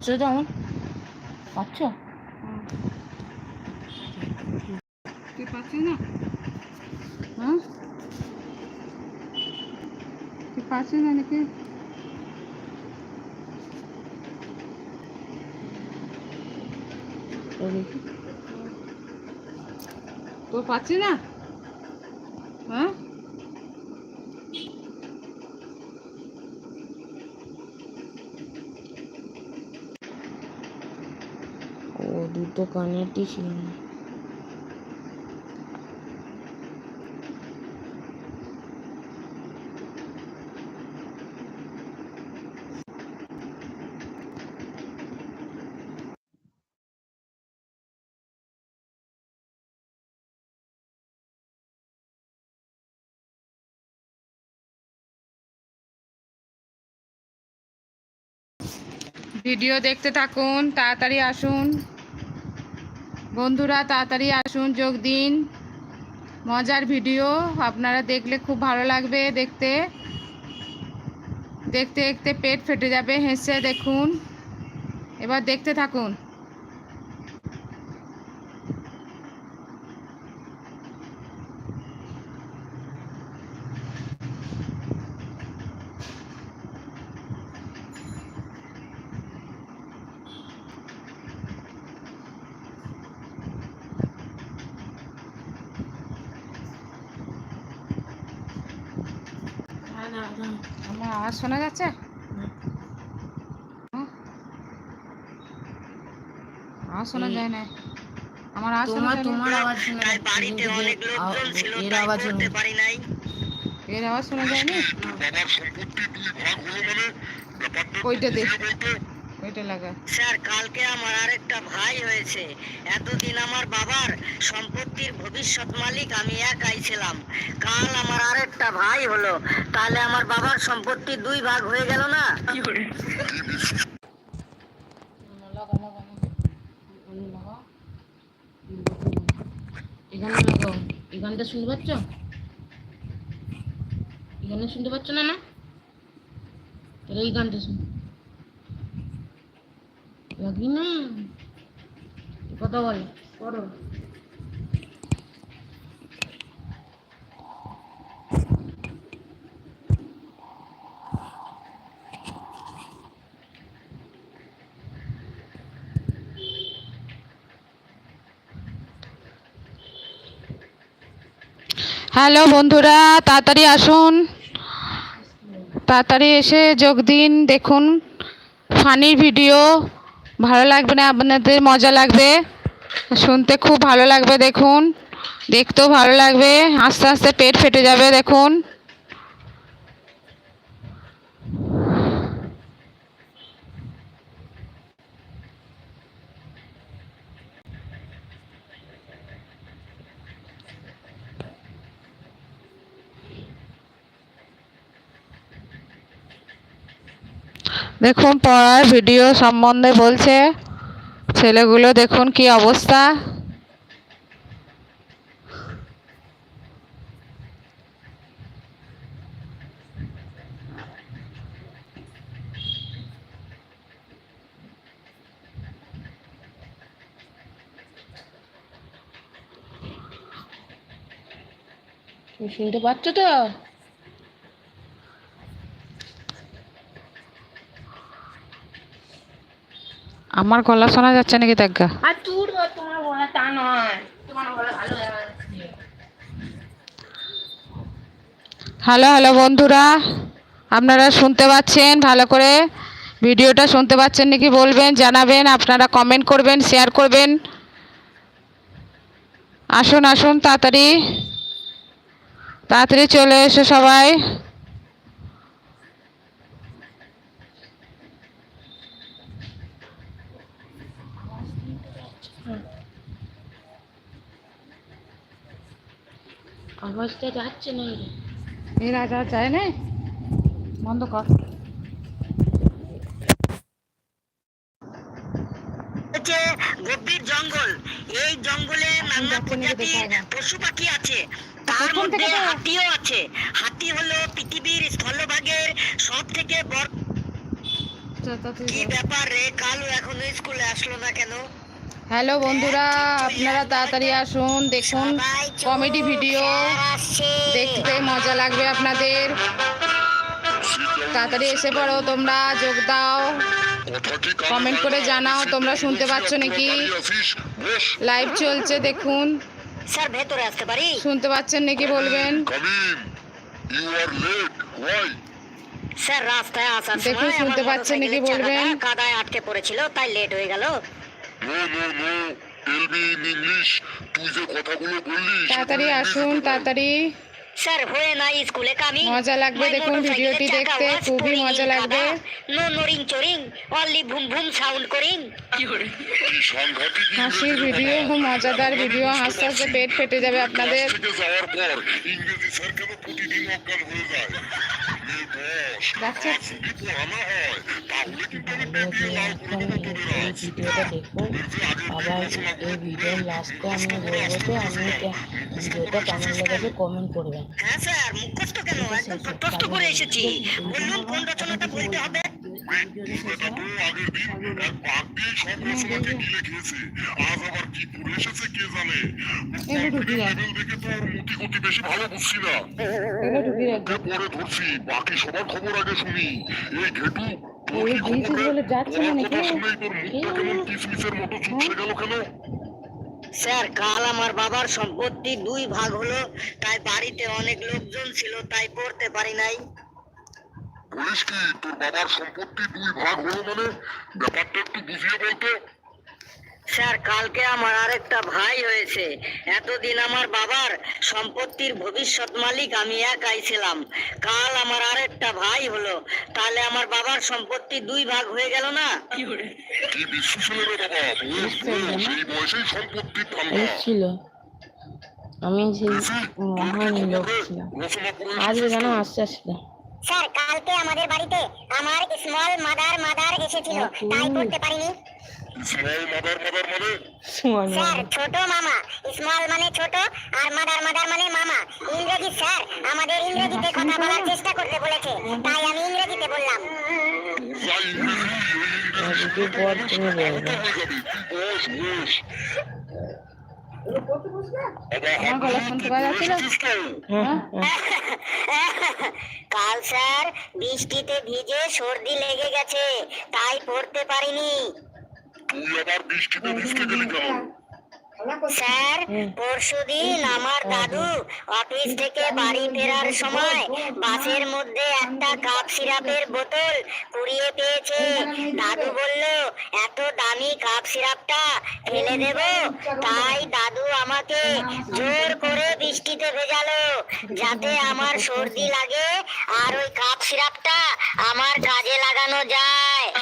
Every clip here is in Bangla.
সেটা আমার পাচ্ছ তুই পাচ্ছিস না? হ্যাঁ তুই পাচ্ছিস না নাকি? তোর পাচ্ছিস না হ্যাঁ ও দুটো কানেরটি ছিল না ভিডিও দেখতে থাকুন তাড়াতাড়ি আসুন। বন্ধুরা, তাড়াতাড়ি আসুন, যোগ দিন। মজার ভিডিও, আপনারা দেখলে খুব ভালো লাগবে দেখতে। দেখতে দেখতে পেট ফেটে যাবে, হেসে দেখুন। এবার দেখতে থাকুন। আওয়াজ শোনা যাচ্ছে? আওয়াজ শোনা যায় না। আমার আওয়াজ তোমার যায় তোমার আওয়াজ শোনা যায় বাড়িতে অনেক লোকজন ছিল এর আওয়াজ পারি নাই। এর আওয়াজ শোনা যায়নি? না ওইটা দে। লাগা। স্যার কালকে আমার আরেকটা ভাই হয়েছে। এতদিন আমার বাবার সম্পত্তির ভবিষ্যৎ মালিক আমি একাই ছিলাম। কাল আমার আরেকটা ভাই হলো। তাহলে আমার বাবার সম্পত্তি দুই ভাগ হয়ে গেল না? এখানে লাগাও গানটা শুনতে পাচ্ছ? গানটা শুনতে পাচ্ছ না না? তাহলে এই গানটা শুন। লাগি না। কথা বল করো হ্যালো বন্ধুরা, তাড়াতাড়ি আসুন। তাড়াতাড়ি এসে যোগ দিন, দেখুন, ফানির ভিডিও ভালো লাগবে না? আপনাদের মজা লাগবে? শুনতে খুব ভালো লাগবে, দেখুন। দেখতেও ভালো লাগবে। আস্তে আস্তে পেট ফেটে যাবে, দেখুন। দেখুন পড়ার ভিডিও সম্বন্ধে বলছে ছেলেগুলো দেখুন কি অবস্থা। শুনতে পাচ্ছ তো? আমার গলা শোনা যাচ্ছে নাকি দেখা আর তোর তোমার গলা তা নয়। তোমার গলা ভালো হ্যালো হ্যালো বন্ধুরা আপনারা শুনতে পাচ্ছেন? ভালো করে ভিডিওটা শুনতে পাচ্ছেন নাকি বলবেন জানাবেন আপনারা কমেন্ট করবেন শেয়ার করবেন। আসুন আসুন তাড়াতাড়ি। তাড়াতাড়ি চলে এসো সবাই। আওয়াজটা যাচ্ছে না রে এই রাজা চায় না বন্ধ কর। হচ্ছে গভীর জঙ্গল। এই জঙ্গলে নানা প্রজাতির পশু পাখি আছে। তার মধ্যে হাতিও আছে। হাতি হলো পৃথিবীর স্থলভাগের সব থেকে বড় কি ব্যাপার রে? কালু এখনও স্কুলে আসলো না কেন? হ্যালো বন্ধুরা আপনারা তাড়াতাড়ি আসুন দেখুন কমেডি ভিডিও। দেখতে মজা লাগবে আপনাদের। তাড়াতাড়ি এসে পড়ো তোমরা যোগ দাও। কমেন্ট করে জানাও তোমরা শুনতে পাচ্ছ নাকি? লাইভ চলছে দেখুন। স্যার ভেতরে আসতে পারি? শুনতে পাচ্ছেন নাকি বলবেন? স্যার রাস্তায় আসার দেখুন, শুনতে পাচ্ছেন নাকি বলবেন? কাদায় আটকে পড়েছিল তাই লেট হয়ে গেল। No. Tell me in English. তুই যে কথাগুলো বললি তাড়াতাড়ি আসুন তাড়াতাড়ি। স্যার হয়ে না স্কুলে কামি। মজা লাগবে দেখুন ভিডিওটি দেখতে খুবই মজা লাগবে। নো নরিং চরিং অনলি ভুম ভুম সাউন্ড করিং। কি হাসির ভিডিও বাবা। মজাদার ভিডিও হাসতে হাসতে পেট ফেটে যাবে আপনাদের। যাওয়ার পর ইংরেজি স্যার কেন প্রতিদিন অজ্ঞান হয়ে যায়? আবার এই ভিডিওর লাস্টে আমি বলব যে আমি ভিডিওটা কেমন লেগেছে কমেন্ট করবেন হ্যাঁ স্যার, মুখস্থ কেন? একদম কষ্ট করে এসেছি। বললাম কোন রচনাটা বলতে হবে? ওকে পরে ধরছি বাকি সবার খবর আগে শুনি। এই ঘেটু মানে কথা কি? শুনেই তোর মুখটা কেমন কিসমিসের মতো চুপসে গেল কেন? স্যার কাল আমার বাবার সম্পত্তি দুই ভাগ হলো তাই বাড়িতে অনেক লোকজন ছিল তাই পড়তে পারি নাই। বলিস কি তোর বাবার সম্পত্তি দুই ভাগ হলো মানে? ব্যাপারটা একটু বুঝিয়ে বলতো। স্যার কালকে আমার আরেকটা ভাই হয়েছে। এতদিন আমার বাবার সম্পত্তির ভবিষ্যৎ মালিক আমি একাই ছিলাম। কাল আমার আরেকটা ভাই হলো। তাহলে আমার বাবার সম্পত্তি দুই ভাগ হয়ে গেল না? কি বিশ্ব ছেলে রে বাবা? এই বয়সেই সম্পত্তির ছিল। আমি সেই মহান লোক ছিলাম আজকে কেন? আস্তে আস্তে। স্যার কালকে আমাদের বাড়িতে আমার স্মল মাদার মাদার এসেছিল তাই পড়তে পারিনি স্মল মাদার মাদার মানে স্যার ছোট মামা স্মল মানে ছোট আর মাদার মাদার মানে মামা ইংরেজি স্যার আমাদের ইংরেজিতে কথা বলার চেষ্টা করতে বলেছে তাই আমি ইংরেজিতে বললাম আজকে পর তুমি বলবে কাল স্যার বৃষ্টিতে ভিজে সর্দি লেগে গেছে তাই পড়তে পারিনি। তুই আবার বৃষ্টিতে ভিজতে গেলি কেন? স্যার পরশুদিন আমার দাদু অফিস থেকে বাড়ি ফেরার সময় বাসের মধ্যে একটা কাপ সিরাপের বোতল কুড়িয়ে পেয়েছে। দাদু বলল এত দামি কাপ সিরাপটা ফেলে দেব? তাই দাদু আমাকে জোর করে বৃষ্টিতে ভেজালো যাতে আমার সর্দি লাগে আর ওই কাপ সিরাপটা আমার কাজে লাগানো যায়।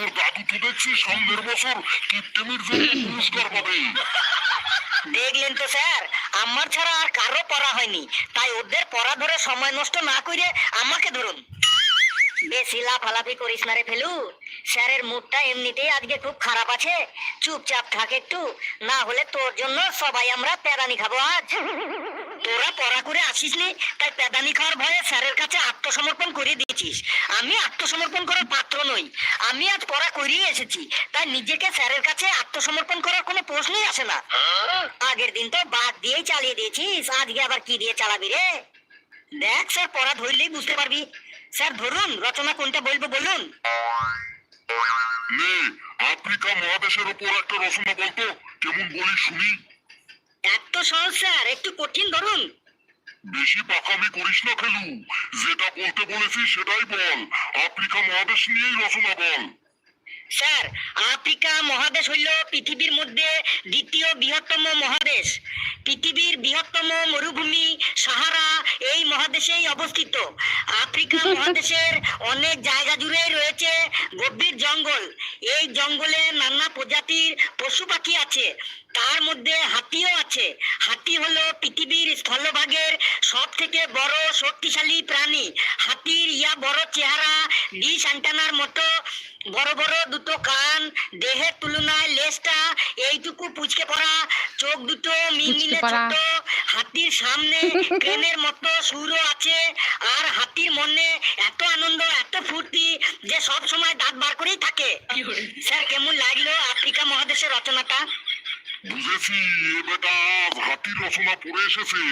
তোর দাদু তো দেখছি সামনের বছর কিপ্টেমির জন্য পুরস্কার পাবে। দেখলেন তো স্যার, আমার ছাড়া আর কারও পড়া হয়নি। তাই ওদের পড়া ধরে সময় নষ্ট না করে আমাকে ধরুন। বেশি লাফালাফি করিস না রে ফেলু। স্যারের মুডটা এমনিতেই আজকে খুব খারাপ আছে। চুপচাপ থাক একটু, না হলে তোর জন্য সবাই আমরা প্যাদানি খাব আজ। তোরা পড়া করে আসিস নি, তাই প্যাদানি খাওয়ার ভয়ে স্যারের কাছে আত্মসমর্পণ করে দিয়েছিস। আমি আত্মসমর্পণ করার পাত্র নই, আমি আজ পড়া করিয়ে এসেছি, তাই নিজেকে স্যারের কাছে আত্মসমর্পণ করার কোনো প্রশ্নই আসে না। আগের দিন তো বাদ দিয়েই চালিয়ে দিয়েছিস, আজকে আবার কি দিয়ে চালাবি রে? দেখ স্যার, পড়া ধরলেই বুঝতে পারবি। স্যার, ধরুন, রচনা কোনটা বলব বলুন? আফ্রিকা মহাদেশের ওপর একটা রচনা বলতো, কেমন বলিস শুনি। এত সহজ স্যার, একটু কঠিন ধরুন। বেশি পাকামি করিস না, খেলু। যেটা বলতে বলেছি সেটাই বল। আফ্রিকা মহাদেশ নিয়েই রচনা বল। স্যার আফ্রিকা মহাদেশ হইল পৃথিবীর মধ্যে দ্বিতীয় বৃহত্তম মহাদেশ। পৃথিবীর বৃহত্তম মরুভূমি সাহারা এই মহাদেশেই অবস্থিত। আফ্রিকা মহাদেশের অনেক জায়গা জুড়ে রয়েছে গভীর জঙ্গল। এই জঙ্গলে নানা প্রজাতির পশু পাখি আছে। তার মধ্যে হাতিও আছে। হাতি হলো পৃথিবীর স্থলভাগের সব থেকে বড় শক্তিশালী প্রাণী। হাতির ইয়া বড় চেহারা ডিশ অ্যান্টানার মতো বড় বড় দুটো কান দেহের তুলনায় লেজটা এইটুকু পুচকে পড়া চোখ দুটো মিলমিলে ছোট হাতির সামনে ক্রেনের মতো সুরও আছে আর হাতির মনে এত আনন্দ এত ফুর্তি যে সব সময় দাঁত বার করেই থাকে। স্যার কেমন লাগল আফ্রিকা মহাদেশের রচনাটা? বুঝেছি এ বেটা আজ হাতির রচনা পড়ে এসেছে।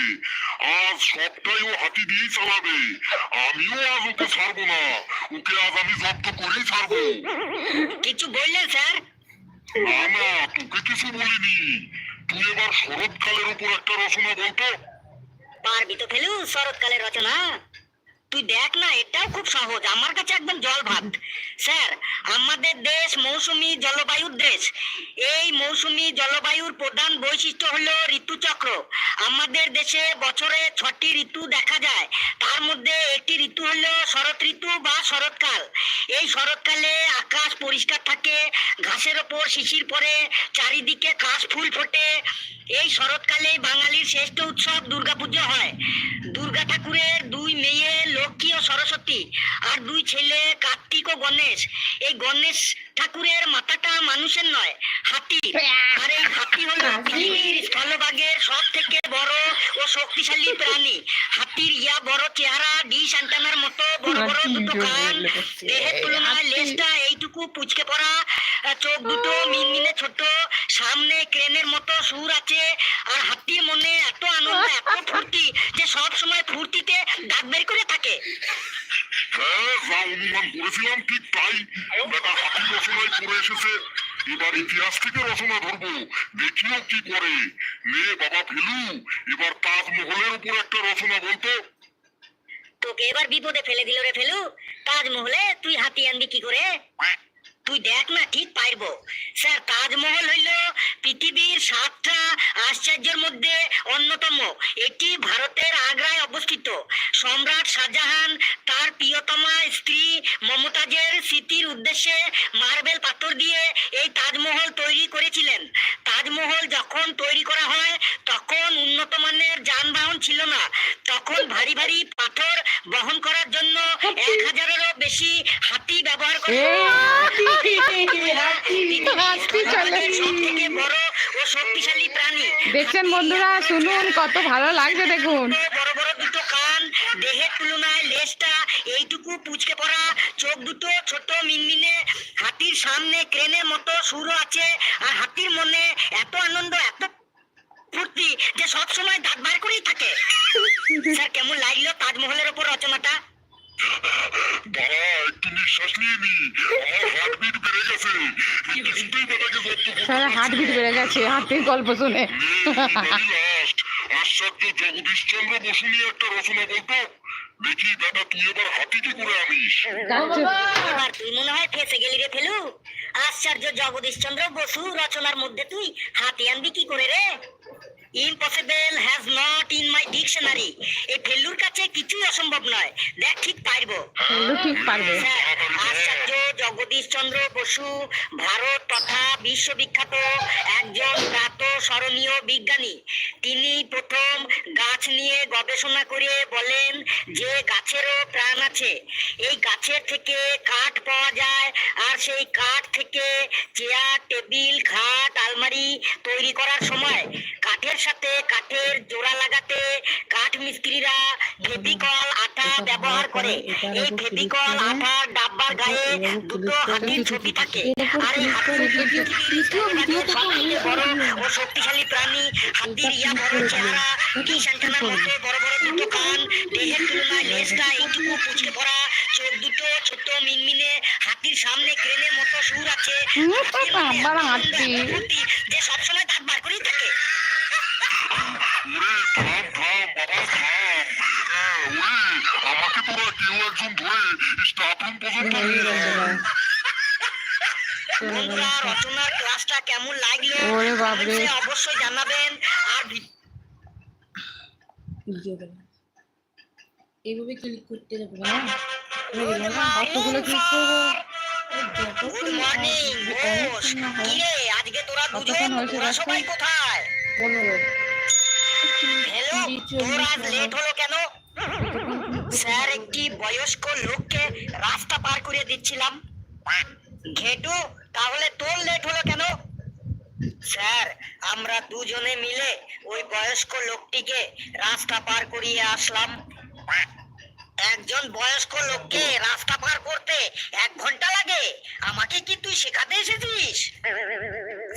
আজ সবটাই ও হাতি দিয়েই চালাবে। আমিও আজ ওকে ছাড়বো না। ওকে আজ আমি জব্দ করেই ছাড়বো। কিছু বললেন স্যার? না না তোকে কিছু বলিনি। তুই এবার শরৎকালের উপর একটা রচনা বলতো। পারবি তো ফেলু শরৎকালের রচনা। তুই দেখ না, এটাও খুব সহজ। আমার কাছে একদম জল ভাত। স্যার, আমাদের দেশ মৌসুমী জলবায়ুর দেশ। এই মৌসুমী জলবায়ুর প্রধান বৈশিষ্ট্য হলো ঋতুচক্র। আমাদের দেশে বছরে ছটি ঋতু দেখা যায়। তার মধ্যে একটি ঋতু হলো শরৎ ঋতু বা শরৎকাল। এই শরৎকালে আকাশ পরিষ্কার থাকে, ঘাসের ওপর শিশির পড়ে, চারিদিকে কাশ ফুল ফোটে। এই শরৎকালে বাঙালির শ্রেষ্ঠ উৎসব দুর্গাপুজো হয়। দুর্গা ঠাকুরের দুই মেয়ে লক্ষ্মী ও সরস্বতী আর দুই ছেলে কার্তিক ও গণেশ। এই গণেশ ঠাকুরের মাথাটা মানুষের নয় হাতি। আর এই হাতি হলো পৃথিবীর স্থলভাগের সব থেকে বড় ও শক্তিশালী প্রাণী। হাতির ইয়া বড় চেহারা ডিশ অ্যান্টানার মতো বড় বড় দুটো কান। দেহের তুলনায় লেজটা এইটুকু পুচকে পড়া চোখ দুটো মিনমিনে ছোট সামনে ক্রেনের মতো সুর আছে আর হাতি মনে এত আনন্দ এত ফুর্তি যে সব সময় ফুর্তিতে দাঁত বের করে থাকে। হ্যাঁ যা অনুমান করেছিলাম ঠিক তাই। রচনায় পড়ে এসেছে। এবার ইতিহাস থেকে রচনা ধরবো। দেখিও কি করে। নে বাবা ফেলু। এবার তাজমহলের উপর একটা রচনা বলতো। তোকে এবার বিপদে ফেলে দিল রে ফেলু। তাজমহলে তুই হাতি আনবি কি করে? তুই দেখ না, ঠিক পারব। স্যার, তাজমহল হইল পৃথিবীর সাতটা আশ্চর্যের মধ্যে অন্যতম। এটি ভারতের আগ্রায় অবস্থিত। সম্রাট শাহজাহান তার প্রিয়তমা স্ত্রী মমতাজের স্মৃতির উদ্দেশ্যে মার্বেল পাথর দিয়ে এই তাজমহল তৈরি করেছিলেন। তাজমহল যখন তৈরি করা হয় তখন উন্নত মানের যানবাহন ছিল না। তখন ভারী ভারী পাথর বহন করার জন্য এক হাজারেরও বেশি হাতি ব্যবহার করে সব থেকে বড় ও শক্তিশালী প্রাণী। দেখছেন বন্ধুরা শুনুন কত ভালো লাগছে দেখুন। বড় বড় দুটো কান দেহের তুলনায় লেজটা এইটুকু পুচকে পড়া চোখ দুটো ছোট মিনমিনে হাতির সামনে ক্রেনের মতো সুরও আছে আর হাতির মনে এত আনন্দ এত ফুর্তি যে সব সময় দাঁত বার করেই থাকে। স্যার কেমন লাগল তাজমহলের ওপর রচনাটা? দাঁড়া একটু নিঃশ্বাস নিয়ে নি। আমার হার্টবিট বেড়ে গেছে। স্যার হার্টবিট বেড়ে গেছে হাতির গল্প শুনে। লাস্ট বসু নিয়ে একটা রচনা বলতো দেখি বেটা তুই এবার হাতি কি করে আনিস? এবার তুই মনে হয় ফেসে গেলি রে ফেলু। আশ্চর্য জগদীশ চন্দ্র বসু রচনার মধ্যে তুই হাতি আনবি কি করে রে? Impossible has not in my dictionary এই ফেলুর কাছে কিছুই অসম্ভব নয়। দেখ ঠিক পারব। ফেলু ঠিক পারবে। আচার্য জগদীশ চন্দ্র বসু ভারত তথা বিশ্ববিখ্যাত একজন প্রাত স্মরণীয় বিজ্ঞানী। তিনি প্রথম গাছ নিয়ে গবেষণা করে বলেন যে গাছেরও প্রাণ আছে। এই গাছের থেকে কাঠ পাওয়া যায় আর সেই কাঠ থেকে চেয়ার, টেবিল, খাট আলমারি তৈরি করার সময় কাঠের সাথে কাঠের জোড়া লাগাতে কাঠ মিস্ত্রিরা ফেভিকল আঠা ব্যবহার করে। এই ফেভিকল আঠার ডাব্বার গায়ে দুটো হাতির ছবি থাকে। আর এই হাতির বড় ও শক্তিশালী প্রাণী হাতির ইয়া বড় চেহারা। মতো বড় বড় দুটো কান দেহের তুলনায় লেজটা এইটুকু পুচকে চোখ দুটো ছোট মিনমিনে হাতির সামনে ক্রেনের মতো সুর আছে। এত ফুর্তি যে সবসময় দাঁত বার করেই থাকে। ওরে থাম থাম বাবা থাম ওরে আমাকে তোরা কেউ একজন ধরে স্টাফ রুম পর্যন্ত বন্ধুরা রচনার ক্লাসটা কেমন লাগল? ওরে বাপরে। অবশ্যই জানাবেন। আর ভিডিও এইভাবে ক্লিক করতে যাবে না? কতগুলো ক্লিক করব? কতক্ষণ হয়েছে পনেরো স্যার একটি বয়স্ক লোককে রাস্তা পার করে দিচ্ছিলাম। ঘেটু তাহলে তোর লেট হলো কেন? স্যার আমরা দুজনে মিলে ওই বয়স্ক লোকটিকে রাস্তা পার করিয়ে আসলাম। একজন বয়স্ক লোককে রাস্তা পার করতে এক ঘণ্টা লাগে। আমাকে কি তুই শেখাতে এসেছিস?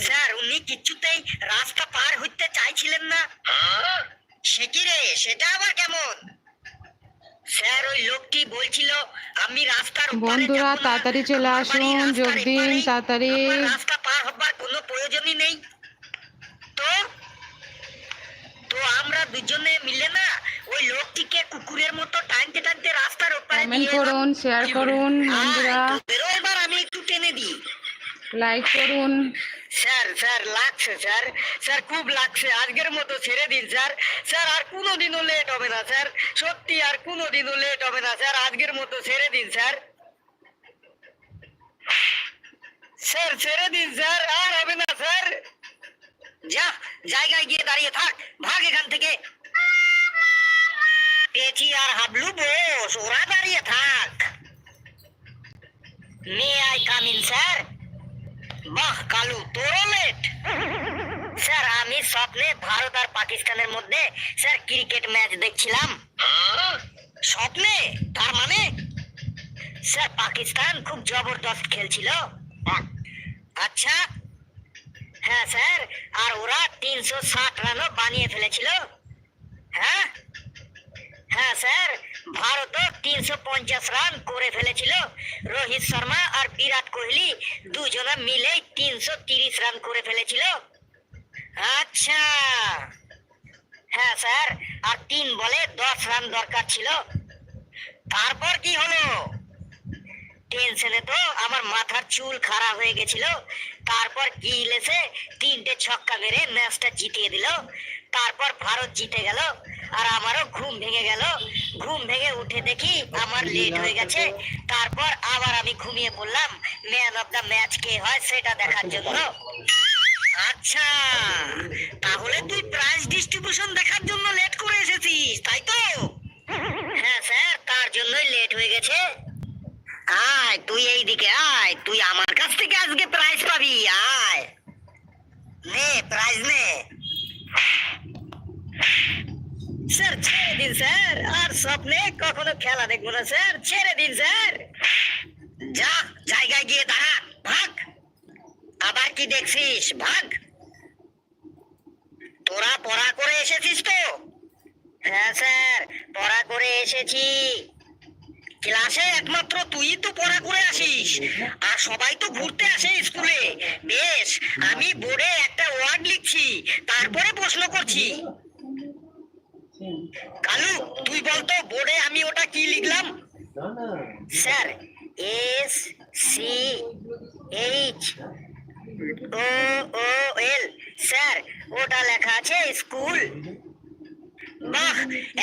স্যার উনি কিছুতেই রাস্তা পার হইতে চাইছিলেন না। সে কি রে? সেটা আবার কেমন? স্যার ওই লোকটি বলছিল আমি রাস্তার বন্ধুরা তাড়াতাড়ি চলে আসুন যোগ দিন তাড়াতাড়ি। রাস্তা পার হবার কোনো প্রয়োজনই নেই তো তো আমরা দুজনে মিলে না ওই লোকটিকে কুকুরের মতো টানতে টানতে রাস্তার ওপারে কমেন্ট করুন শেয়ার করুন বন্ধুরা। এবার আমি একটু টেনে দিই। লাইক করুন। স্যার স্যার লাগছে স্যার। স্যার খুব লাগছে। আজকের মতো ছেড়ে দিন স্যার। স্যার আর কোনোদিনও লেট হবে না স্যার। সত্যি আর কোনোদিনও লেট হবে না স্যার। আজকের মতো ছেড়ে দিন স্যার। স্যার ছেড়ে দিন স্যার। আর হবে না স্যার। যা জায়গায় গিয়ে দাঁড়িয়ে থাক। ভাগ এখান থেকে। পেঁচি আর হাবলু বস, ওরা দাঁড়িয়ে থাক। May I come in, sir. বাহ, কালু, তোরও লেট স্যার, আমি স্বপ্নে ভারত আর পাকিস্তানের মধ্যে, স্যার, ক্রিকেট ম্যাচ দেখছিলাম। স্বপ্নে? তার মানে? স্যার, পাকিস্তান খুব জবরদস্ত খেলছিল। আচ্ছা হ্যাঁ স্যার। আর ওরা তিনশো ষাট রানও বানিয়ে ফেলেছিল। হ্যাঁ? হ্যাঁ স্যার। ভারতও তিনশো পঞ্চাশ রান করে ফেলেছিল। রোহিত শর্মা আর বিরাট কোহলি দুজনে মিলেই তিনশো তিরিশ রান করে ফেলেছিল। আচ্ছা। হ্যাঁ স্যার। আর তিন বলে দশ রান দরকার ছিল। তারপর কি হলো? টেনশনে তো আমার মাথার চুল খারাপ হয়ে গেছিল। তারপর গিল এসে তিনটে ছক্কা মেরে ম্যাচটা জিতিয়ে দিল। তারপর ভারত জিতে গেল আর আমারও ঘুম ভেঙে গেল। ঘুম ভেঙে উঠে দেখি আমার লেট হয়ে গেছে। তারপর আবার আমি ঘুমিয়ে পড়লাম। ম্যান অফ দ্য ম্যাচ কে হয় সেটা দেখার জন্য। আচ্ছা তাহলে তুই প্রাইজ ডিস্ট্রিবিউশন দেখার জন্য লেট করে এসেছিস তাই তো? হ্যাঁ স্যার তার জন্যই লেট হয়ে গেছে। আয়, তুই এইদিকে আয়, তুই আমার কাছ থেকে আজকে প্রাইজ পাবি, আয়। নে প্রাইজ নে। স্যার, ছেড়ে দিন, স্যার। আর স্বপ্নে কখনো খেলা দেখব না, স্যার। ছেড়ে দিন, স্যার। যা, জায়গায় গিয়ে দাঁড়া, ভাগ। আবার কি দেখছিস? ভাগ। তোরা পড়া করে এসেছিস তো? হ্যাঁ স্যার, পড়া করে এসেছি। ক্লাসে একমাত্র তুই তো পড়া করে আসিস। আর সবাই তো ঘুরতে আসে স্কুলে। বেশ, আমি বোর্ডে একটা ওয়ার্ড লিখছি, তারপরে প্রশ্ন করছি। কালু, তুই বলতো বোর্ডে আমি ওটা কি লিখলাম? Sir, S, C, H, O O, L. Sir, ওটা লেখা আছে স্কুল। বাহ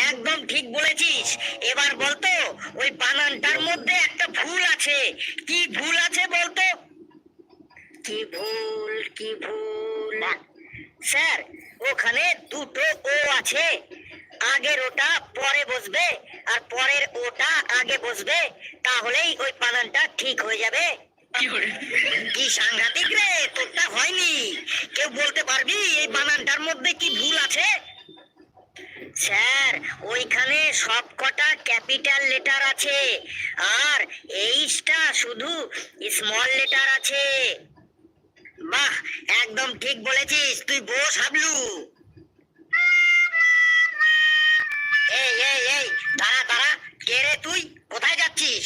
একদম ঠিক বলেছিস। এবার বলতো ওই বানানটার মধ্যে একটা ভুল আছে। কি ভুল আছে বলতো? কি ভুল কি ভুল? স্যার ওখানে দুটো ও আছে। আগের ওটা পরে বসবে আর পরের ওটা আগে বসবে। তাহলেই ওই বানানটা ঠিক হয়ে যাবে। কি সাংঘাতিক রে তোরটা হয়নি। কেউ বলতে পারবি এই বানানটার মধ্যে কি ভুল আছে? স্যার, ওইখানে সব কটা ক্যাপিটাল লেটার আছে। আর এইচটা শুধু স্মল লেটার আছে। বাহ, একদম ঠিক বলেছিস। তুই বস হাবলু এই এই এই, দাঁড়া দাঁড়া। কে রে তুই? কোথায় যাচ্ছিস?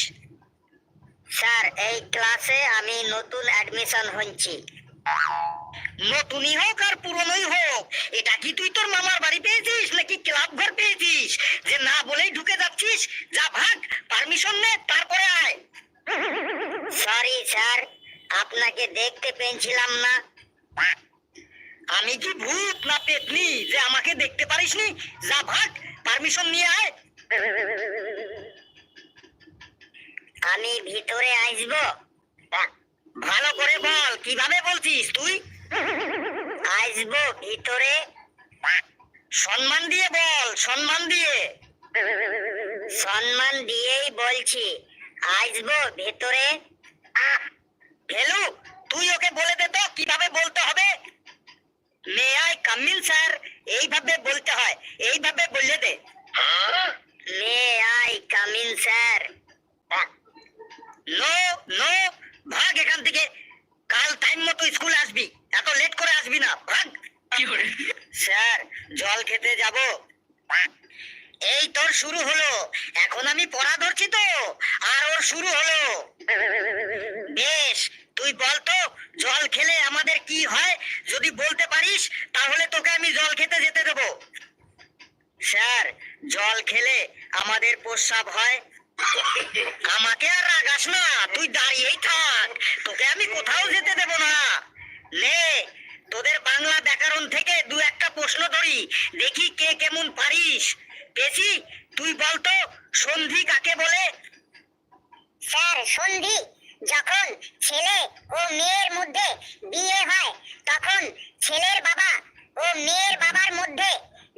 স্যার, এই ক্লাসে আমি নতুন অ্যাডমিশন হচ্ছি। নতুনই হোক আর পুরনোই হোক। এটা কি তুই তোর মামার বাড়ি পেয়েছিস নাকি ক্লাব ঘর পেয়েছিস? যে না বলেই ঢুকে যাচ্ছিস যা ভাগ পারমিশন নে তারপরে আয়। সরি স্যার আপনাকে দেখতে পেয়েছিলাম না। আমি কি ভূত না পেতনি যে আমাকে দেখতে পারিসনি? যা ভাগ পারমিশন নিয়ে আয়। আমি ভিতরে আসব। ভালো করে বল কীভাবে বলছিস তুই? আসব ভিতরে। সম্মান দিয়ে বল, সম্মান দিয়ে। সম্মান দিয়েই বলছি আসব ভেতরে। হেলু তুই ওকে বলে দে তো, কীভাবে বলতে হবে? মে আই কামিন স্যার এইভাবে বলতে হয়, এইভাবে বলে দে। May I come in sir no no ভাগ এখান থেকে। কাল টাইম মতো স্কুলে আসবি। এত লেট করে আসবি না। ভাগ। স্যার জল খেতে যাব। এই তোর শুরু হলো। এখন আমি পড়া ধরছি তো। আর ওর শুরু হলো। বেশ তুই বল তো জল খেলে আমাদের কি হয়? যদি বলতে পারিস তাহলে তোকে আমি জল খেতে যেতে দেব। স্যার জল খেলে আমাদের প্রস্রাব হয়। আমাকে আর রাগাস না, তুই দাঁড়িয়েই থাক। তোকে আমি কোথাও যেতে দেব না। নে তোদের বাংলা ব্যাকরণ থেকে দু একটা প্রশ্ন ধরি, দেখি কে কেমন পারিস। পেছি তুই বলতো সন্ধি কাকে বলে? স্যার, সন্ধি, যখন ছেলে ও মেয়ের মধ্যে বিয়ে হয়, তখন ছেলের বাবা ও মেয়ের বাবার মধ্যে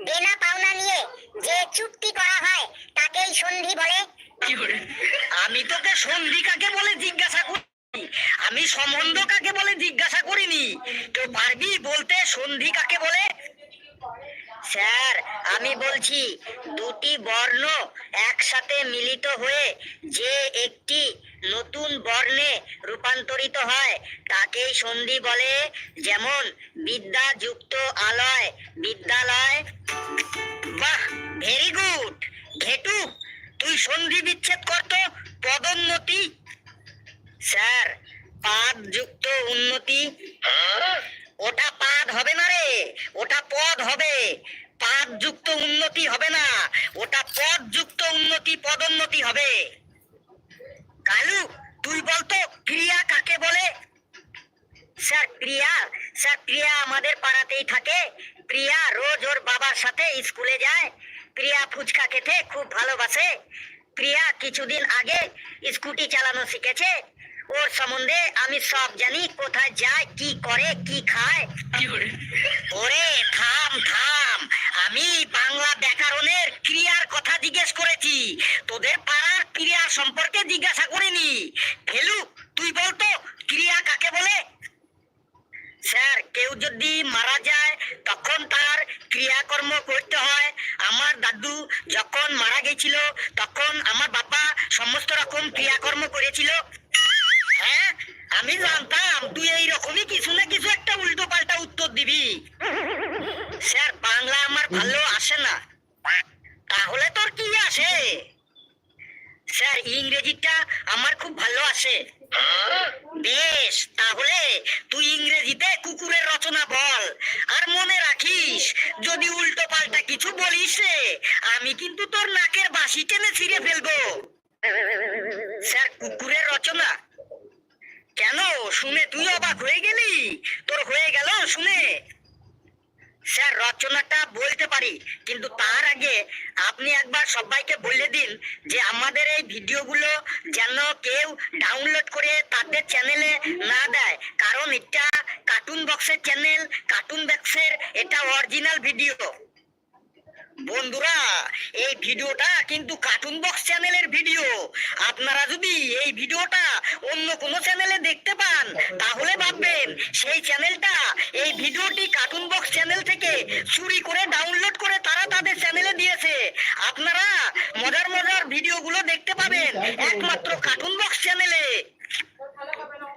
দেনা পাওনা নিয়ে যে চুক্তি করা হয়, তাকেই সন্ধি বলে। আমি তোকে সন্ধি কাকে বলে জিজ্ঞাসা করি আমি সম্বন্ধ কাকে বলে জিজ্ঞাসা করিনি? তো পারবি বলতে সন্ধি কাকে বলে? স্যার, আমি বলছি দুটি বর্ণ একসাথে মিলিত হয়ে যে একটি নতুন বর্ণে রূপান্তরিত হয়, তাকেই সন্ধি বলে যেমন বিদ্যা যুক্ত আলয়, বিদ্যালয়। বাহ ভেরি গুড ঘেটু তুই সন্ধি বিচ্ছেদ করতো পদোন্নতি। স্যার পাদ যুক্ত উন্নতি। ওটা পাদ হবে না রে, ওটা পদ হবে। পাদ যুক্ত উন্নতি হবে না, ওটা পদ যুক্ত উন্নতি, পদোন্নতি হবে। কালু, তুই বলতো ক্রিয়া কাকে বলে? স্যার প্রিয়া স্যার প্রিয়া আমাদের পাড়াতেই থাকে। প্রিয়া রোজ ওর বাবার সাথে স্কুলে যায়। প্রিয়া ফুচকা খেতে খুব ভালোবাসে। প্রিয়া কিছুদিন আগে স্কুটি চালানো শিখেছে। ওর সম্বন্ধে আমি সব জানি, কোথায় যায়, কি করে, কি খায়। ওরে, থাম থাম। আমি বাংলা ব্যাকরণের ক্রিয়ার কথা জিজ্ঞেস করেছি। তোদের পাড়ার ক্রিয়া সম্পর্কে জিজ্ঞাসা করিনি। ফেলু, তুই বলতো, ক্রিয়া কাকে বলে? স্যার, কেউ যদি মারা যায়, তখন তার ক্রিয়াকর্ম করতে হয়। আমার দাদু যখন মারা গেছিল, তখন আমার বাবা সমস্ত রকম ক্রিয়াকর্ম করেছিল। হ্যাঁ আমি জানতাম, তুই এই রকমই কিছু না কিছু একটা উল্টো পাল্টা উত্তর দিবি। স্যার, বাংলা আমার ভালো আসে না। তাহলে তোর কি আসে? স্যার ইংরেজিটা আমার খুব ভালো আসে বেশ, তাহলে তুই ইংরেজিতে কুকুরের রচনা বল। আর মনে রাখিস, যদি উল্টো পাল্টা কিছু বলিস আমি কিন্তু তোর নাকের বাসি টেনে ছিঁড়ে ফেলব। স্যার, কুকুরের রচনা? কেন? শুনে তুই অবাক হয়ে গেলি? তোর হয়ে গেল, শুনে। স্যার, রচনাটা বলতে পারি, কিন্তু তার আগে আপনি একবার সবাইকে বলে দিন যে আমাদের এই ভিডিওগুলো যেন কেউ ডাউনলোড করে তাদের চ্যানেলে না দেয়। কারণ এটা কার্টুন বক্সের চ্যানেল কার্টুন বক্সের এটা অরিজিনাল ভিডিও বন্ধুরা, এই ভিডিওটা কিন্তু কার্টুন বক্স চ্যানেলের ভিডিও। আপনারা যদি এই ভিডিওটা অন্য কোনো চ্যানেলে দেখতে পান, তাহলে ভাববেন সেই চ্যানেলটা, এই ভিডিওটি কার্টুন বক্স চ্যানেল থেকে চুরি করে ডাউনলোড করে তারা তাদের চ্যানেলে দিয়েছে। আপনারা মজার মজার ভিডিওগুলো দেখতে পাবেন একমাত্র কার্টুন বক্স চ্যানেলে।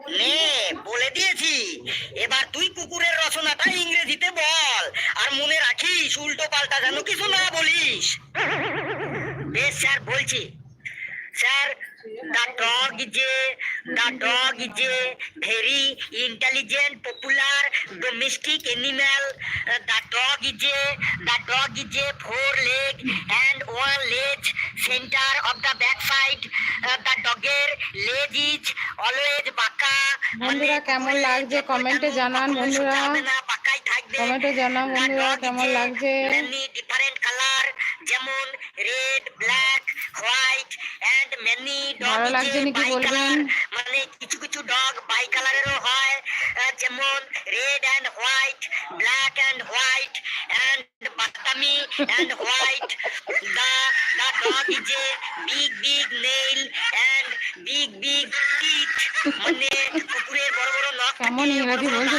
নে, বলে দিয়েছি। এবার তুই কুকুরের রচনাটা ইংরেজিতে বল, আর মনে রাখিস উল্টো পাল্টা যেন কিছু না বলিস। বেশ, স্যার, বলছি। Sir the dog is a the dog is a very intelligent popular domestic animal. The dog is a the dog is a four leg and one লেজ centre of the back side. The ডগের লেজ ইজ অলওয়েজ বাঁকা। বন্ধুরা কেমন লাগছে কমেন্টে জানান বন্ধুরা। কমেন্টে জানান বন্ধুরা কেমন লাগছে? ডিফারেন্ট কালার যেমন red black white and many ভালো লাগছে নাকি বলবেন? মানে কিছু কিছু ডগ বাই কালারেরও হয় যেমন red and white black and white and বাদামি and white the the dog is a big big nail and big big teeth মানে কুকুরের বড় কেমন ইংরাজি বলছে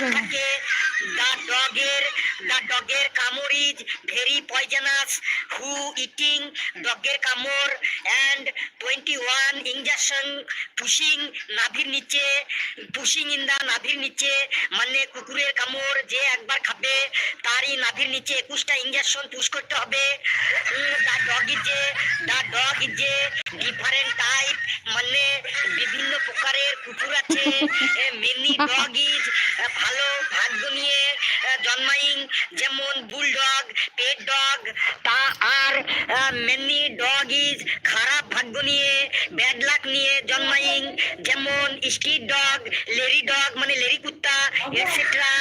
দ্য ডগের দ্য ডগের কামড় is very poisonous who eating ডগের কামড় and twenty one injection pushing নাভির নিচে, পুশিং ইন দা নাভির নিচে মানে কুকুরের কামড় যে একবার খাবে, তারই নাভির নিচে একুশটা ইঞ্জেকশন পুশ করতে হবে। দ্য ডগ ইজ যে দ্য ডগ ইজ যে ডিফারেন্ট টাইপ মানে বিভিন্ন প্রকারের কুকুর আছে। মেনি ডগ ইজ ভালো ভাগ্য নিয়ে জন্মাইং যেমন বুলডগ পেট ডগ, তা আর মেনি ডগ ইজ খারাপ ভাগ্য নিয়ে ব্যাড লাক নিয়ে জন্মাইং যেমন স্ট্রিট ডগ লেরি ডগ মানে লেরি কুত্তা এটসেট্রা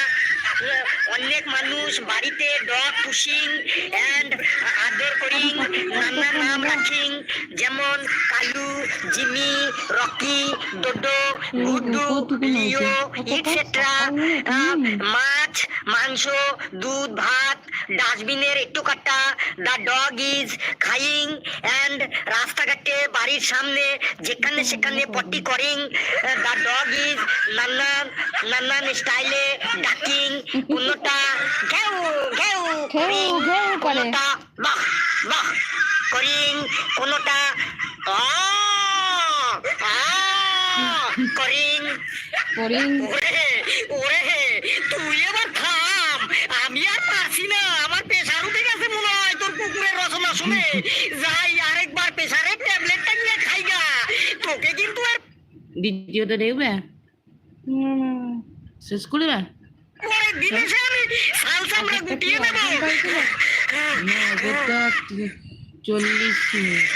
অনেক মানুষ বাড়িতে ডগ পুশিং অ্যান্ড আদর করিং, নানা নাম রাখিং। যেমন কালু, জিমি, রকি, ডোডো, গুড্ডু, লিও এটসেট্রা মাছ, মাংস, দুধ, ভাত ডাস্টবিনের একটু কাটা দ্য ডগ ইজ খাইং অ্যান্ড রাস্তাঘাটে বাড়ির সামনে যেখানে সেখানে পটি করিং দ্য ডগ ইজ নানান নানান স্টাইলে ডাকিং কোনোটা ঘেউ ঘেউ কোনোটা বাহ বাহ করিং কোনোটা আ আ করিং করিং ওরে ওরে তুই এবার থাম আমি আর পারছি না। আমার প্রেশার উঠে গেছে মনে হয় তোর কুকুরের রচনা শুনে। যাই আরেকবার প্রেশারের ট্যাবলেটটা নিয়ে খাইগা তোকে কিন্তু আর ভিডিওটা দেখবে? শেষ করবে পরে বিদেশে আমি সাল চামড়া গুটিয়ে দেবো না চল্লিশ মিনিট।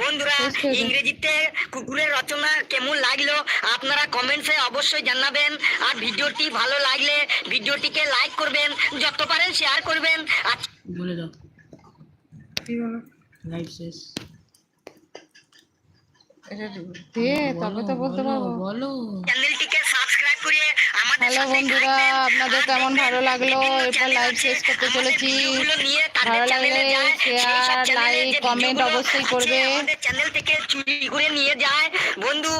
বন্ধুরা দে। ইংরেজিতে কুকুরের রচনা কেমন লাগল আপনারা কমেন্টসে অবশ্যই জানাবেন। আর ভিডিওটি ভালো লাগলে ভিডিওটিকে লাইক করবেন যত পারেন শেয়ার করবেন। আর বলে দাও। লাইভ শেষ। দে তবে তো বলতে পারব। বলো চ্যানেলটিকে হ্যালো বন্ধুরা আপনাদের কেমন ভালো লাগল? এরপর লাইভ শেষ করতে চলেছি। নিয়ে ভালো লাগলে শেয়ার লাইক কমেন্ট অবশ্যই করবে। চ্যানেল থেকে চুরি করে নিয়ে যায়। বন্ধু